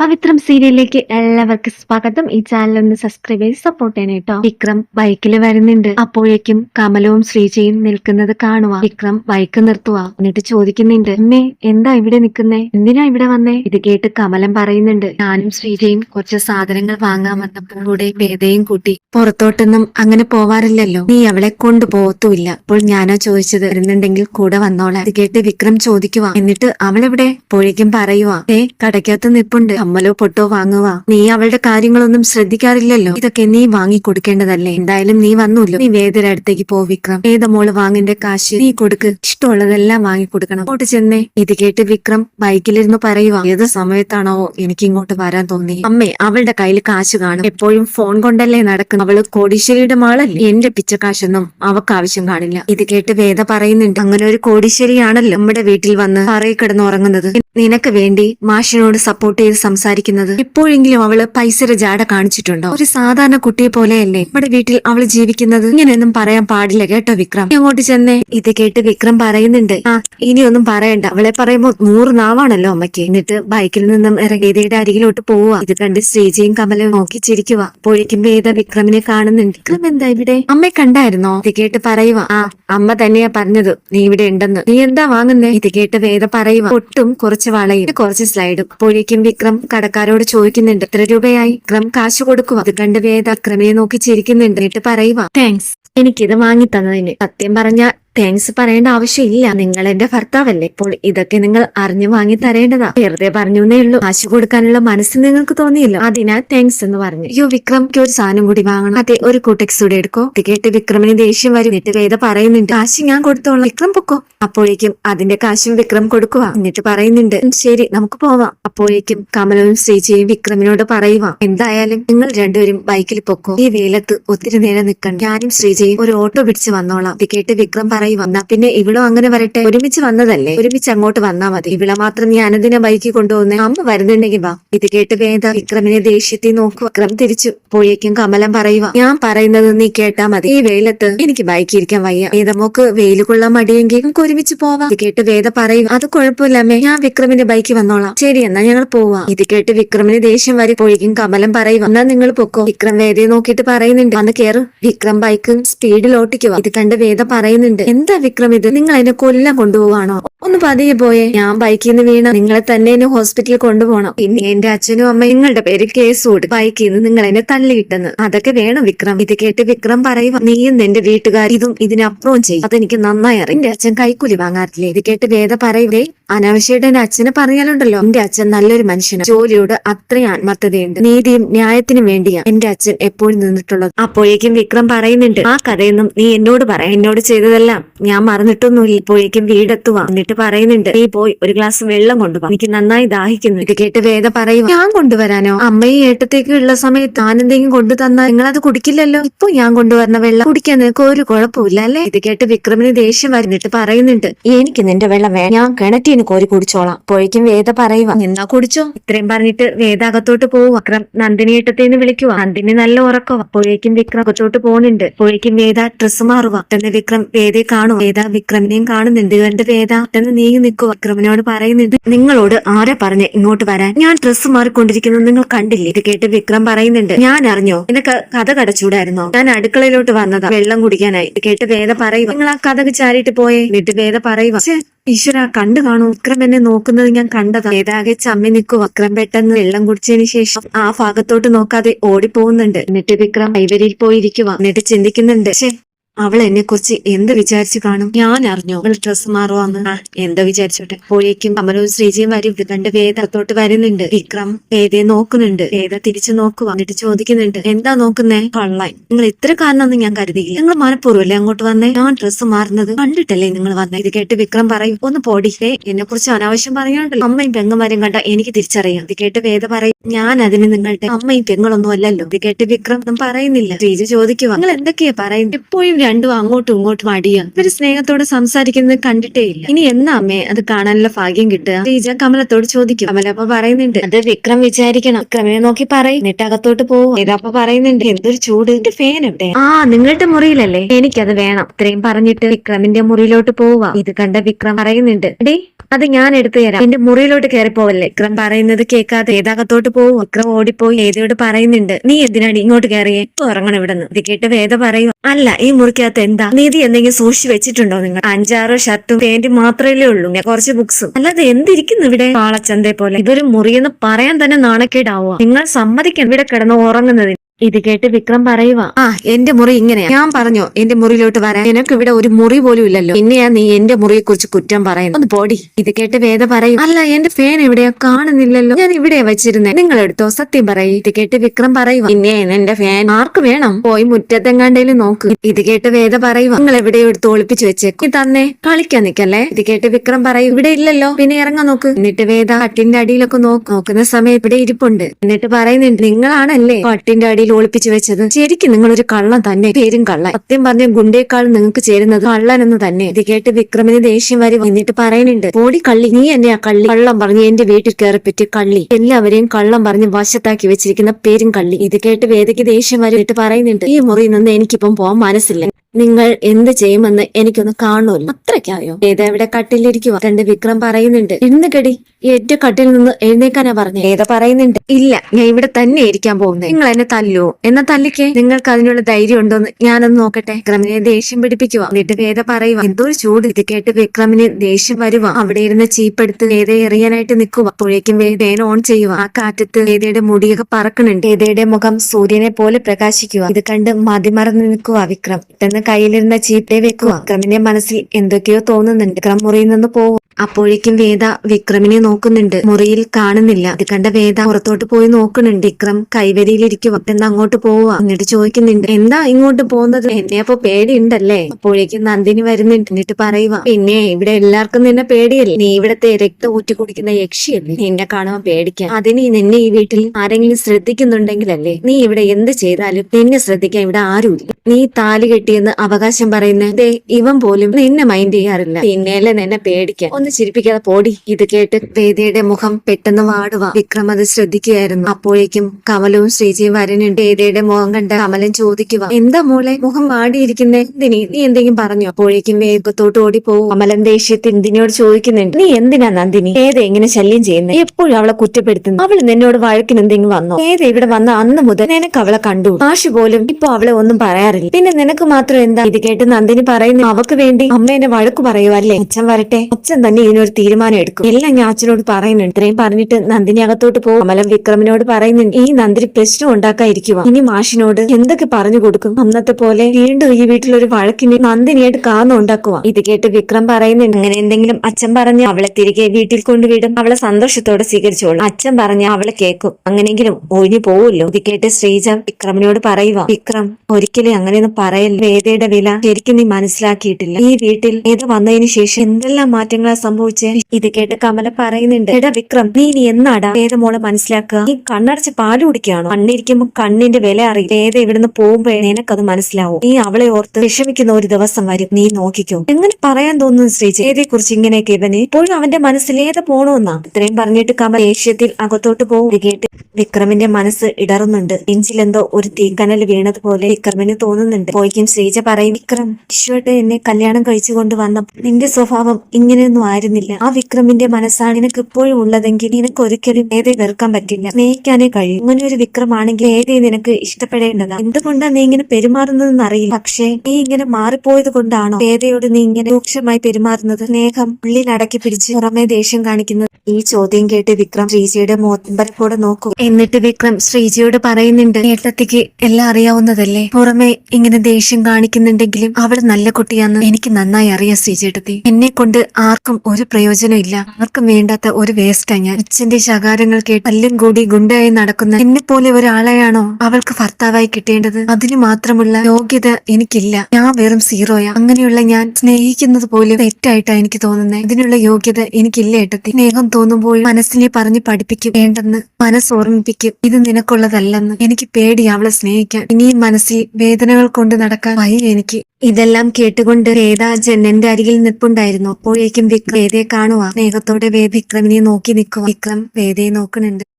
പവിത്രം സീരിയലിലേക്ക് എല്ലാവർക്കും സ്വാഗതം. ഈ ചാനൽ ഒന്ന് സബ്സ്ക്രൈബ് ചെയ്ത് സപ്പോർട്ട് ചെയ്യണം കേട്ടോ വിക്രം ബൈക്കിൽ വരുന്നുണ്ട്. അപ്പോഴേക്കും കമലവും ശ്രീജയും നിൽക്കുന്നത് കാണുക വിക്രം ബൈക്ക് നിർത്തുക എന്നിട്ട് ചോദിക്കുന്നുണ്ട് അമ്മേ എന്താ ഇവിടെ നിൽക്കുന്നേ? എന്തിനാ ഇവിടെ വന്നേ? ഇത് കേട്ട് കമലം പറയുന്നുണ്ട് ഞാനും ശ്രീജയും കുറച്ച് സാധനങ്ങൾ വാങ്ങാൻ വന്നപ്പോൾ കൂടെ വേദയും കൂട്ടി പുറത്തോട്ടൊന്നും അങ്ങനെ പോവാറില്ലല്ലോ. നീ അവളെ കൊണ്ടുപോകത്തുമില്ല അപ്പോൾ ഞാനോ ചോദിച്ചത് വരുന്നുണ്ടെങ്കിൽ കൂടെ വന്നോളാം. ഇത് കേട്ട് വിക്രം ചോദിക്കുക എന്നിട്ട് അവളെവിടെ? അപ്പോഴേക്കും പറയുക ഏ കടയ്ക്കകത്ത് നിപ്പുണ്ട് കമ്മലോ പൊട്ടോ വാങ്ങുക നീ അവളുടെ കാര്യങ്ങളൊന്നും ശ്രദ്ധിക്കാറില്ലല്ലോ. ഇതൊക്കെ നീ വാങ്ങി കൊടുക്കേണ്ടതല്ലേ എന്തായാലും നീ വന്നൂല്ലോ. നീ വേദയുടെ അടുത്തേക്ക് പോ വിക്രം. മോൾ വാങ്ങിന്റെ കാശ്? നീ കൊടുക്ക്. ഇഷ്ടമുള്ളതെല്ലാം വാങ്ങി കൊടുക്കണം അങ്ങോട്ട് ചെന്നേ. ഇത് കേട്ട് വിക്രം ബൈക്കിലിരുന്ന് പറയുക ഏത് സമയത്താണോ എനിക്ക് ഇങ്ങോട്ട് വരാൻ തോന്നി. അമ്മേ അവളുടെ കയ്യിൽ കാശ് കാണും. എപ്പോഴും ഫോൺ കൊണ്ടല്ലേ നടക്കും അവൾ കോടീശ്വരിയുടെ മാളല്ലേ. എന്റെ പിച്ചക്കാശൊന്നും അവക്ക് ആവശ്യം കാണില്ല. ഇത് കേട്ട് വേദ പറയുന്നുണ്ട്. അങ്ങനെ ഒരു കോടീശ്വരിയാണല്ലോ നമ്മുടെ വീട്ടിൽ വന്ന് പറയി കിടന്നുറങ്ങുന്നത്. നിനക്ക് വേണ്ടി മാഷിനോട് സപ്പോർട്ട് ചെയ്ത് സംസാരിക്കുന്നത്. എപ്പോഴെങ്കിലും അവൾ പൈസയുടെ ജാട കാണിച്ചിട്ടുണ്ടോ? ഒരു സാധാരണ കുട്ടിയെ പോലെയല്ലേ നമ്മുടെ വീട്ടിൽ അവൾ ജീവിക്കുന്നത്? ഇങ്ങനെയൊന്നും പറയാൻ പാടില്ല കേട്ടോ വിക്രം. അങ്ങോട്ട് ചെന്നേ. ഇത് കേട്ട് വിക്രം പറയുന്നുണ്ട്. ആ ഇനിയൊന്നും പറയണ്ട. അവളെ പറയുമ്പോ നൂറ് നാവാണല്ലോ അമ്മയ്ക്ക്. എന്നിട്ട് ബൈക്കിൽ നിന്നും ഇറങ്ങിയതയുടെ അരികിലോട്ട് പോവുക. ഇത് കണ്ട് ശ്രീജയും കമലും നോക്കി ചിരിക്കുക. അപ്പോഴേക്കും വേദ വിക്രമിനെ കാണുന്നുണ്ട്. വിക്രം എന്താ ഇവിടെ? അമ്മയെ കണ്ടായിരുന്നോ? ഇത് കേട്ട് പറയുക. ആ അമ്മ തന്നെയാ പറഞ്ഞത്. നീ ഇവിടെ ഉണ്ടെന്ന്. നീ എന്താ വാങ്ങുന്നേ? ഇത് കേട്ട് വേദ പറയുക. ഒട്ടും കുറച്ച് വളയും. കുറച്ച് സ്ലൈഡും. അപ്പോഴേക്കും വിക്രം കടക്കാരോട് ചോദിക്കുന്നുണ്ട്. എത്ര രൂപയായി? ക്രം കാശ് കൊടുക്കുക അത് കണ്ട് വേദ നോക്കി ചിരിക്കുന്നുണ്ട്. എന്നിട്ട് പറയുക താങ്ക്സ് എനിക്കിത് വാങ്ങി തന്നതിന് സത്യം പറഞ്ഞ താങ്ക്സ് പറയേണ്ട ആവശ്യമില്ല. നിങ്ങൾ എന്റെ ഭർത്താവല്ലേ? ഇപ്പോൾ ഇതൊക്കെ നിങ്ങൾ അറിഞ്ഞു വാങ്ങി തരേണ്ടതാ. വെറുതെ പറഞ്ഞേ ഉള്ളൂ. കാശ് കൊടുക്കാനുള്ള മനസ്സ് നിങ്ങൾക്ക് തോന്നിയല്ലോ. അതിനാൽ താങ്ക്സ് എന്ന് പറഞ്ഞു. അയ്യോ വിക്രംക്ക് ഒരു സാധനം കൂടി വാങ്ങണം. അതെ ഒരു കൂട്ടെക്സ് കൂടി എടുക്കോ. കേട്ട് വിക്രമിന് ദേഷ്യം വരും. എന്നിട്ട് വേദ പറയുന്നുണ്ട് കാശ് ഞാൻ കൊടുത്തോളാം. വിക്രം പൊക്കോ? അപ്പോഴേക്കും അതിന്റെ കാശും വിക്രം കൊടുക്കുക എന്നിട്ട് പറയുന്നുണ്ട് ശരി നമുക്ക് പോവാം. അപ്പോഴേക്കും കമലവും ശ്രീജയും വിക്രമിനോട് പറയുക എന്തായാലും നിങ്ങൾ രണ്ടുപേരും ബൈക്കിൽ പൊക്കോ. ഈ വെയിലത്ത് ഒത്തിരി നേരം നിൽക്കണം ഞാനും ശ്രീജയും ഒരു ഓട്ടോ പിടിച്ച് വന്നോളാം. കേട്ട് വിക്രം പറയുക വന്ന. പിന്നെ ഇവളോ അങ്ങനെ വരട്ടെ. ഒരുമിച്ച് വന്നതല്ലേ? ഒരുമിച്ച് അങ്ങോട്ട് വന്നാ മതി. ഇവളെ മാത്രം ഞാൻ അതിനെ ബൈക്കിൽ കൊണ്ടുപോകുന്നേ. അമ്മ വരുന്നുണ്ടെങ്കിൽ വാ. ഇത് കേട്ട് വേദ വിക്രമിനെ ദേഷ്യത്തിൽ നോക്കുക വിക്രം തിരിച്ചു പോയേക്കും കമലം പറയുക ഞാൻ പറയുന്നത് നീ കേട്ടാ മതി. ഈ വെയിലത്ത് എനിക്ക് ബൈക്കിൽ ഇരിക്കാൻ വയ്യ. വേദമോക്ക് വെയിൽ കൊള്ളാൻ മടിയെങ്കിൽ നമുക്ക് ഒരുമിച്ച് പോവാം. ഇത് കേട്ട് വേദ പറയും അത് കുഴപ്പമില്ല അമ്മേ. ഞാൻ വിക്രമിന്റെ ബൈക്കിൽ വന്നോളാം. ശരി എന്നാ ഞങ്ങൾ പോവാ. ഇത് കേട്ട് വിക്രമിന് ദേഷ്യം പോയേക്കും കമലം പറയുക എന്നാ നിങ്ങൾ പൊക്കോ. വിക്രം വേദയെ നോക്കിയിട്ട് പറയുന്നുണ്ട്. അന്ന് കേറും. വിക്രം ബൈക്ക് സ്പീഡിൽ ഓട്ടിക്കുക ഇത് കണ്ട് വേദ പറയുന്നുണ്ട്. എന്താ വിക്രം ഇത്? നിങ്ങൾ എന്നെ കൊല്ലം കൊണ്ടുപോവാണോ ഒന്ന് പതിയെ പോയെ. ഞാൻ ബൈക്കിൽ നിന്ന് വീണ നിങ്ങളെ തന്നെ എന്നെ ഹോസ്പിറ്റലിൽ കൊണ്ടുപോകണം. പിന്നെ എന്റെ അച്ഛനും അമ്മ നിങ്ങളുടെ പേര് കേസ് കൊടുക്കും ബൈക്കിൽ നിന്ന് നിങ്ങൾ എന്നെ തള്ളിയിട്ടെന്ന്. അതൊക്കെ വേണം വിക്രം. ഇത് കേട്ട് വിക്രം പറയുക നീയും നിന്റെ വീട്ടുകാർ ഇതും ഇതിനപ്പുറവും ചെയ്യും. അതെനിക്ക് നന്നായി അറിയാം. എന്റെ അച്ഛൻ കൈക്കൂലി വാങ്ങാറില്ലേ? ഇത് കേട്ട് വേദ പറയുവേ അനാവശ്യമായിട്ട് എന്റെ അച്ഛനെ പറഞ്ഞാലുണ്ടല്ലോ. എന്റെ അച്ഛൻ നല്ലൊരു മനുഷ്യനാണ് ജോലിയോട് അത്രയും ആത്മാർത്ഥതയുണ്ട്. നീതിയും ന്യായത്തിനും വേണ്ടിയാ എന്റെ അച്ഛൻ എപ്പോഴും നിന്നിട്ടുള്ളത്. അപ്പോഴേക്കും വിക്രം പറയുന്നുണ്ട് ആ കഥയൊന്നും നീ എന്നോട് പറയാം എന്നോട് ചെയ്തതെല്ലാം. ഞാൻ മറന്നിട്ടൊന്നുമില്ല. ഇപ്പോഴേക്കും വീടെത്തു എന്നിട്ട് പറയുന്നുണ്ട് നീ പോയി ഒരു ഗ്ലാസ് വെള്ളം കൊണ്ടുപോകാം എനിക്ക് നന്നായി ദാഹിക്കുന്നു. ഇത് കേട്ട് വേദ പറയുക ഞാൻ കൊണ്ടുവരാനോ? അമ്മയും ഏട്ടത്തേക്ക് ഉള്ള സമയത്ത് ഞാൻ എന്തെങ്കിലും കൊണ്ടു തന്നാൽ നിങ്ങൾ അത് കുടിക്കില്ലല്ലോ? ഇപ്പൊ ഞാൻ കൊണ്ടുവരുന്ന വെള്ളം കുടിക്കാൻ നിനക്ക് ഒരു കുഴപ്പമില്ല അല്ലേ? ഇത് കേട്ട് വിക്രമിന് ദേഷ്യം വരുന്നിട്ട് പറയുന്നുണ്ട് എനിക്ക് നിന്റെ വെള്ളം വേണം ഞാൻ കിണറ്റിന് കോരി കുടിച്ചോളാം. അപ്പോഴേക്കും വേദ പറയുക എന്നാ കുടിച്ചോ? ഇത്രയും പറഞ്ഞിട്ട് വേദ അകത്തോട്ട് പോവുക വിക്രം നന്ദിനി ഏട്ടത്തേന്ന് വിളിക്കുക നന്ദിനി നല്ല ഉറക്കോ അപ്പോഴേക്കും വിക്രം അകത്തോട്ട് പോകുന്നുണ്ട്. അപ്പോഴേക്കും വേദ ഡ്രസ്സ് മാറുക വിക്രം വേദയെ കാണുക വേദ വിക്രമിനെയും കാണുന്നുണ്ട്. കണ്ട് വേദ പെട്ടെന്ന് നീങ്ങി നിൽക്കുക വിക്രമിനോട് പറയുന്നുണ്ട് നിങ്ങളോട് ആരെ പറഞ്ഞ് ഇങ്ങോട്ട് വരാൻ? ഞാൻ ഡ്രസ്സ് മാറിക്കൊണ്ടിരിക്കുന്നത് നിങ്ങൾ കണ്ടില്ലേ? ഇത് കേട്ട് വിക്രം പറയുന്നുണ്ട് ഞാൻ അറിഞ്ഞോ? നിനക്ക് കഥ കടച്ചൂടായിരുന്നോ? ഞാൻ അടുക്കളയിലോട്ട് വന്നതാ. വെള്ളം കുടിക്കാനായി. ഇത് കേട്ട് വേദ പറയുക നിങ്ങൾ ആ കഥ ചാരിയിട്ട് പോയേ. എന്നിട്ട് വേദ പറയുക "ഛെ, ഈശ്വര കണ്ടു കാണൂ. വിക്രം എന്നെ നോക്കുന്നത് ഞാൻ കണ്ടതാ. ഏതാകെ ചമ്മി നിൽക്കും വക്രം പെട്ടെന്ന് വെള്ളം കുടിച്ചതിന് ശേഷം ആ ഭാഗത്തോട്ട് നോക്കാതെ ഓടിപ്പോകുന്നുണ്ട് എന്നിട്ട് വിക്രം കൈവരിയിൽ പോയിരിക്കുക എന്നിട്ട് ചിന്തിക്കുന്നുണ്ട് "ശ്ശേ, അവൾ എന്നെ കുറിച്ച് എന്ത് വിചാരിച്ചു കാണും? ഞാൻ അറിഞ്ഞു അവൾ ഡ്രസ് മാറുവാന്ന്. എന്താ വിചാരിച്ചോട്ടെ. അപ്പോഴേക്കും കമലവും ശ്രീജയും വരും. ഇത് കണ്ട് വേദ അത്തോട്ട് വരുന്നുണ്ട്. വിക്രം വേദയെ നോക്കുന്നുണ്ട്. വേദ തിരിച്ചു നോക്കുക എന്നിട്ട് ചോദിക്കുന്നുണ്ട്. എന്താ നോക്കുന്നേ? കള്ളാൻ. നിങ്ങൾ ഇത്ര കാരണമൊന്നും ഞാൻ കരുതിയില്ല. നിങ്ങൾ മനഃപൂർവമല്ലേ അങ്ങോട്ട് വന്നേ? ഞാൻ ഡ്രസ്സ് മാറുന്നത് കണ്ടിട്ടല്ലേ നിങ്ങൾ വന്നേ? ഇത് കേട്ട് വിക്രം പറയും. ഒന്ന് പോടിയില്ലേ എന്നെ കുറിച്ച് അനാവശ്യം പറയാണ്ടല്ലോ. അമ്മയും പെങ്ങന്മാരും കണ്ട എനിക്ക് തിരിച്ചറിയാം. ഇത് കേട്ട് വേദ പറയും. ഞാൻ അതിന് നിങ്ങളുടെ അമ്മയും പെങ്ങളൊന്നും അല്ലല്ലോ. ഇത് കേട്ട് വിക്രം ഒന്നും പറയുന്നില്ല. ശ്രീജ ചോദിക്കുക നിങ്ങൾ എന്തൊക്കെയാ പറയുന്നത് എപ്പോഴും രണ്ടും അങ്ങോട്ടും ഇങ്ങോട്ടും അടിയാ. ഇവർ സ്നേഹത്തോടെ സംസാരിക്കുന്നത് കണ്ടിട്ടേ ഇല്ല. ഇനി എന്നാ അമ്മേ അത് കാണാനുള്ള ഭാഗ്യം കിട്ടുക? ശ്രീജ കമലത്തോട് ചോദിക്കും. കമലപ്പ പറയുന്നുണ്ട് അത് വിക്രം വിചാരിക്കണം. വിക്രമിനെ നോക്കി പറയും. എന്നിട്ട് അകത്തോട്ട് പോവും ഇതപ്പ പറയുന്നുണ്ട് എന്തൊരു ചൂട്. എന്റെ ഫാൻ എവിടെ? ആ നിങ്ങളുടെ മുറിയിലല്ലേ. എനിക്കത് വേണം. ഇത്രയും പറഞ്ഞിട്ട് വിക്രമിന്റെ മുറിയിലോട്ട് പോവാ ഇത് കണ്ട വിക്രം പറയുന്നുണ്ട് ഡേ അത് ഞാൻ എടുത്തു തരാം. എന്റെ മുറിയിലോട്ട് കയറി പോവല്ലേ വിക്രം പറയുന്നത് കേൾക്കാതെ വേദാകത്തോട്ട് പോവും? വിക്രം ഓടിപ്പോയി വേദയോട് പറയുന്നുണ്ട്? നീ എന്തിനാണ് ഇങ്ങോട്ട് കയറിയേ? ഉറങ്ങണം നിന്ന് ഇത് കേട്ട് വേദ പറയും അല്ല ഈ മുറിക്കകത്ത് എന്താ? നീതി എന്തെങ്കിലും സൂക്ഷിച്ചു വെച്ചിട്ടുണ്ടോ നിങ്ങൾ? അഞ്ചാറ് ഷർട്ടും പാന്റും മാത്രമേ ഉള്ളൂ. ഞാൻ കുറച്ച് ബുക്സും. അല്ലാതെ എന്തിരിക്കുന്നു ഇവിടെ? പാളച്ചന്തേ പോലെ. ഇതൊരു മുറിയെന്ന് പറയാൻ തന്നെ നാണക്കേടാവുക. നിങ്ങൾ സമ്മതിക്കണം ഇവിടെ കിടന്ന് ഉറങ്ങുന്നതിന്. ഇത് കേട്ട് വിക്രം പറയുക ആ എന്റെ മുറി ഇങ്ങനെയാ. ഞാൻ പറഞ്ഞു എന്റെ മുറിയിലോട്ട് വരാൻ നിനക്ക് ഇവിടെ ഒരു മുറി പോലും ഇല്ലല്ലോ. പിന്നെയാ നീ എന്റെ മുറിയെ കുറിച്ച് കുറ്റം പറയുന്നു. ഒന്ന് പോടി. ഇത് കേട്ട് വേദ പറയും അല്ല എന്റെ ഫാൻ എവിടെയാ? കാണുന്നില്ലല്ലോ. ഞാൻ ഇവിടെ വെച്ചിരുന്നേ. നിങ്ങൾ എടുത്തോ സത്യം പറയും. ഇത് കേട്ട് വിക്രം പറയുക പിന്നെ എന്റെ ഫാൻ ആർക്ക് വേണം? പോയി മുറ്റത്തെങ്ങാണ്ടേലും നോക്ക്. ഇത് കേട്ട് വേദ പറയുക നിങ്ങൾ എവിടെയോ എടുത്ത് ഒളിപ്പിച്ചു വെച്ചേക്കും. നീ തന്നെ കളിക്കാൻ നിക്കല്ലേ? ഇത് കേട്ട് വിക്രം പറയും ഇവിടെ ഇല്ലല്ലോ. പിന്നെ ഇറങ്ങാൻ നോക്ക്. എന്നിട്ട് വേദ കട്ടിന്റെ അടിയിലൊക്കെ നോക്ക്. നോക്കുന്ന സമയം ഇവിടെ ഇരിപ്പുണ്ട്. എന്നിട്ട് പറയുന്നുണ്ട് നിങ്ങളാണല്ലേ? കട്ടിന്റെ അടിയിൽ ഒളിപ്പിച്ചു വെച്ചത്. ശരിക്കും നിങ്ങളൊരു കള്ളം തന്നെ. പേരും കള്ളൻ. സത്യം പറഞ്ഞ ഗുണ്ടേക്കാൾ നിങ്ങൾക്ക് ചേരുന്നത് കള്ളൻ എന്ന് തന്നെ. ഇത് കേട്ട് വിക്രമിന് ദേഷ്യം വരെ. വന്നിട്ട് പറയുന്നുണ്ട് പോടി കള്ളി നീ എന്നെയാ കള്ളി കള്ളം പറഞ്ഞ് എന്റെ വീട്ടിൽ കയറിപ്പറ്റി കള്ളി. എല്ലാവരെയും കള്ളം പറഞ്ഞ് വശത്താക്കി വെച്ചിരിക്കുന്ന പേരും കള്ളി. ഇത് കേട്ട് വേദയ്ക്ക് ദേഷ്യം വരെ. എന്നിട്ട് പറയുന്നുണ്ട് ഈ മുറിയിൽ നിന്ന് എനിക്കിപ്പം പോവാൻ മനസ്സില്ല. നിങ്ങൾ എന്ത് ചെയ്യുമെന്ന് എനിക്കൊന്ന് കാണുമല്ലോ. അത്രയ്ക്കായോ? ഏത ഇവിടെ കട്ടിലിരിക്കുക രണ്ട് വിക്രം പറയുന്നുണ്ട്. ഇന്ന് കെടി ഏറ്റ കട്ടിൽ നിന്ന് എഴുന്നേക്കാനാ പറഞ്ഞു. ഏത പറയുന്നുണ്ട്? ഇല്ല ഞാൻ ഇവിടെ തന്നെ ഇരിക്കാൻ പോകുന്നത് നിങ്ങൾ എന്നെ തല്ലുവോ എന്ന തല്ലിക്കേ? നിങ്ങൾക്ക് അതിനുള്ള ധൈര്യം ഉണ്ടോന്ന് ഞാനൊന്ന് നോക്കട്ടെ. വിക്രമിനെ ദേഷ്യം പിടിപ്പിക്കുക എന്നിട്ട് വേദ പറയുക എന്തോ ചൂട്. ഇത് കേട്ട് വിക്രമിന് ദേഷ്യം വരുക അവിടെ ഇരുന്ന് ചീപ്പെടുത്ത് വേദ എറിയാനായിട്ട് നിൽക്കുക അപ്പോഴേക്കും വേദേന ഓൺ ചെയ്യുക ആ കാറ്റത്ത് വേദയുടെ മുടിയൊക്കെ പറക്കണുണ്ട്. വേദയുടെ മുഖം സൂര്യനെ പോലെ പ്രകാശിക്കുക ഇത് കണ്ട് മതിമറന്ന് നിൽക്കുക വിക്രം. പെട്ടെന്ന് കയ്യിലിരുന്ന ചീപ്പെ വെക്കുക ക്രമിന്റെ മനസ്സിൽ എന്തൊക്കെയോ തോന്നുന്നുണ്ട്. ക്രം മുറിയിൽ നിന്ന് പോവും. അപ്പോഴേക്കും വേദ വിക്രമിനെ നോക്കുന്നുണ്ട്. മുറിയിൽ കാണുന്നില്ല. ഇത് കണ്ട വേദ പുറത്തോട്ട് പോയി നോക്കുന്നുണ്ട്. വിക്രം കൈവരിയിലിരിക്കും പെട്ടെന്ന് അങ്ങോട്ട് പോവുക എന്നിട്ട് ചോദിക്കുന്നുണ്ട്. എന്താ ഇങ്ങോട്ട് പോകുന്നത്? എന്നെ അപ്പൊ പേടിയുണ്ടല്ലേ? അപ്പോഴേക്കും നന്ദിനി വരുന്നുണ്ട്. എന്നിട്ട് പറയുക പിന്നെ ഇവിടെ എല്ലാവർക്കും നിന്നെ പേടിയല്ലേ? നീ ഇവിടത്തെ രക്തം ഊറ്റി കുടിക്കുന്ന യക്ഷിയല്ലേ? നിന്നെ കാണുമ്പോൾ പേടിക്കാം അതിന് നിന്നെ ഈ വീട്ടിൽ ആരെങ്കിലും ശ്രദ്ധിക്കുന്നുണ്ടെങ്കിലല്ലേ? നീ ഇവിടെ എന്ത് ചെയ്താലും നിന്നെ ശ്രദ്ധിക്കാൻ ഇവിടെ ആരുമില്ല. നീ താലി കെട്ടിയെന്ന് അവകാശം പറയുന്ന ദേ ഇവൻ പോലും നിന്നെ മൈൻഡ് ചെയ്യാറില്ല. പിന്നെയല്ലേ നിന്നെ പേടിക്കാൻ? ഒന്ന് ചിരിപ്പിക്കാതെ പോടി. ഇത് കേട്ട് വേദിയുടെ മുഖം പെട്ടെന്ന് വാടുക വിക്രം അത് ശ്രദ്ധിക്കുകയായിരുന്നു. അപ്പോഴേക്കും കമലവും ശ്രീജിയും വരനുണ്ട്. വേദിയുടെ മുഖം കണ്ട് കമലൻ ചോദിക്കുക എന്താ മോളെ മുഖം വാടിയിരിക്കുന്നേ? എന്തിനി നീ എന്തെങ്കിലും പറഞ്ഞു? അപ്പോഴേക്കും വേഗത്തോട്ട് ഓടി പോകും കമലൻ ദേഷ്യത്തിൽ ദിനിയോട് ചോദിക്കുന്നുണ്ട് നീ എന്തിനാ നന്ദിനി? ഏത് എങ്ങനെ ശല്യം ചെയ്യുന്നത് എപ്പോഴും അവളെ കുറ്റപ്പെടുത്തുന്നു. അവൾ നിന്നോട് വഴക്കിന് എന്തെങ്കിലും വന്നോ? ഏത് ഇവിടെ വന്ന അന്ന് മുതൽ നിനക്ക് അവളെ കണ്ടു. ആശു പോലും ഇപ്പൊ അവളെ ഒന്നും പറയാറില്ല. പിന്നെ നിനക്ക് മാത്രം എന്താ? ഇത് കേട്ട് നന്ദിനി പറയുന്നു അവക്ക് വേണ്ടി അമ്മേനെ വഴക്ക് പറയുവല്ലേ അച്ഛൻ വരട്ടെ? അച്ഛൻ തന്നെ ഇതിനൊരു തീരുമാനം എടുക്കും. എല്ലാം ഞാൻ അച്ഛനോട് പറയുന്നുണ്ട്. ഇത്രയും പറഞ്ഞിട്ട് നന്ദിനി അകത്തോട്ട് പോകും. അമല വിക്രമിനോട് പറയുന്നുണ്ട് ഈ നന്ദിനി പ്രശ്നം ഉണ്ടാക്കാതിരിക്കുക ഇനി മാഷിനോട് എന്തൊക്കെ പറഞ്ഞു കൊടുക്കും? അന്നത്തെ പോലെ വീണ്ടും ഈ വീട്ടിലൊരു വഴക്കിന് നന്ദിനിയായിട്ട് കാരണം ഉണ്ടാക്കുക ഇത് കേട്ട് വിക്രം പറയുന്നുണ്ട് അങ്ങനെ എന്തെങ്കിലും അച്ഛൻ പറഞ്ഞ് അവളെ തിരികെ വീട്ടിൽ കൊണ്ടുവിടും. അവളെ സന്തോഷത്തോടെ സ്വീകരിച്ചോളും. അച്ഛൻ പറഞ്ഞ അവളെ കേൾക്കും അങ്ങനെങ്കിലും ഒഴിഞ്ഞു പോവുമല്ലോ? ഇത് കേട്ട് ശ്രീജ വിക്രമിനോട് പറയുക വിക്രം ഒരിക്കലും അങ്ങനെയൊന്നും പറയല്ല? വേദയുടെ വില ശരിക്കും നീ മനസ്സിലാക്കിയിട്ടില്ല. ഈ വീട്ടിൽ ഏത് വന്നതിന് ശേഷം എന്തെല്ലാം മാറ്റങ്ങളാ സംഭവിച്ചേ? ഇത് കേട്ട് കമല പറയുന്നുണ്ട് എടാ വിക്രം നീ ഇനി എന്നാടാ? വേദ മോളെ മനസ്സിലാക്കുക നീ കണ്ണടച്ച് പാൽ കുടിക്കുകയാണോ? കണ്ണിരിക്കുമ്പോ കണ്ണിന്റെ വില അറിയും. വേദ ഇവിടുന്ന് പോകുമ്പോഴേ നിനക്കത് മനസ്സിലാവും. നീ അവളെ ഓർത്ത് വിഷമിക്കുന്ന ഒരു ദിവസം വരും. നീ നോക്കിക്കോ. എങ്ങനെ പറയാൻ തോന്നുന്നു ശ്രീജ? വേദയെ കുറിച്ച് ഇങ്ങനെയൊക്കെ ഇവന്? ഇപ്പോഴും അവന്റെ മനസ്സിൽ ഏത് പോണോന്നാ ഇത്രയും പറഞ്ഞിട്ട് കമൽ ഏഷ്യത്തിൽ അകത്തോട്ട് പോകും. കേട്ട് വിക്രമിന്റെ മനസ്സ് ഇടറുന്നുണ്ട്. നെഞ്ചിലെന്തോ ഒരു തീക്കനൽ വീണതുപോലെ വിക്രമിന് തോന്നുന്നുണ്ട്. പോയിക്കും ശ്രീജ പറയും വിക്രം വിശ്വട്ട് എന്നെ കല്യാണം കഴിച്ചു കൊണ്ടുവന്ന നിന്റെ സ്വഭാവം ഇങ്ങനെയൊന്നും ആയിരുന്നില്ല. ആ വിക്രമിന്റെ മനസ്സാണ് നിനക്ക് ഇപ്പോഴും ഉള്ളതെങ്കിൽ നിനക്ക് ഒരിക്കലും ഏതെ വെറുക്കാൻ പറ്റില്ല. സ്നേഹിക്കാനേ കഴിയും. ഇങ്ങനെ ഒരു വിക്രമാണെങ്കിൽ ഏതെ നിനക്ക് ഇഷ്ടപ്പെടേണ്ടതാണ്. എന്തുകൊണ്ടാണ് നീ ഇങ്ങനെ പെരുമാറുന്നതെന്ന് അറിയില്ല. പക്ഷേ നീ ഇങ്ങനെ മാറിപ്പോയത് കൊണ്ടാണോ ഏതയോട് നീ ഇങ്ങനെ രൂക്ഷമായി പെരുമാറുന്നത്? സ്നേഹം ഉള്ളിൽ അടക്കി പിടിച്ച് പുറമെ ദേഷ്യം കാണിക്കുന്നത് ഈ ചോദ്യം കേട്ട് വിക്രം ശ്രീജിയുടെ മോത്തമ്പരപ്പോടെ നോക്കും. എന്നിട്ട് വിക്രം ശ്രീജിയോട് പറയുന്നുണ്ട് ഏട്ടത്തിക്ക് എല്ലാം അറിയാവുന്നതല്ലേ? പുറമെ ഇങ്ങനെ ദേഷ്യം കാണിക്കുന്നുണ്ടെങ്കിലും അവൾ നല്ല കുട്ടിയാന്ന് എനിക്ക് നന്നായി അറിയാം ശ്രീജേട്ടത്തി എന്നെ കൊണ്ട് ആർക്കും ഒരു പ്രയോജനം ഇല്ല. ആർക്കും വേണ്ടാത്ത ഒരു വേസ്റ്റാ ഞാൻ അച്ഛന്റെ ശകാരങ്ങൾ കേട്ട് പല്ലും കൂടി ഗുണ്ടയായി നടക്കുന്ന എന്നെ പോലെ ഒരാളെയാണോ അവൾക്ക് ഭർത്താവായി കിട്ടേണ്ടത്? അതിന് മാത്രമുള്ള യോഗ്യത എനിക്കില്ല. ഞാൻ വെറും സീറോയാ അങ്ങനെയുള്ള ഞാൻ സ്നേഹിക്കുന്നത് പോലും തെറ്റായിട്ടാ എനിക്ക് തോന്നുന്നത് ഇതിനുള്ള യോഗ്യത എനിക്കില്ല ഏട്ടത്തി. സ്നേഹം തോന്നുമ്പോൾ മനസ്സിനെ പറഞ്ഞ് പഠിപ്പിക്കും. വേണ്ടെന്ന് മനസ്സ് ഓർമ്മിപ്പിക്കും. ഇത് നിനക്കുള്ളതല്ലെന്ന്. എനിക്ക് പേടി അവളെ സ്നേഹിക്കാൻ. ഇനിയും മനസ്സിൽ വേദനകൾ കൊണ്ട് നടക്കാൻ വയ്യ എനിക്ക്. ഇതെല്ലാം കേട്ടുകൊണ്ട് വേദ ജന്നന്റെ അരികിൽ നിൽപ്പുണ്ടായിരുന്നു. അപ്പോഴേക്കും വിക്രം വേദയെ കാണുക സ്നേഹത്തോടെ വേദ വിക്രമിനെ നോക്കി നിൽക്കുക വിക്രം വേദയെ നോക്കുന്നുണ്ട്.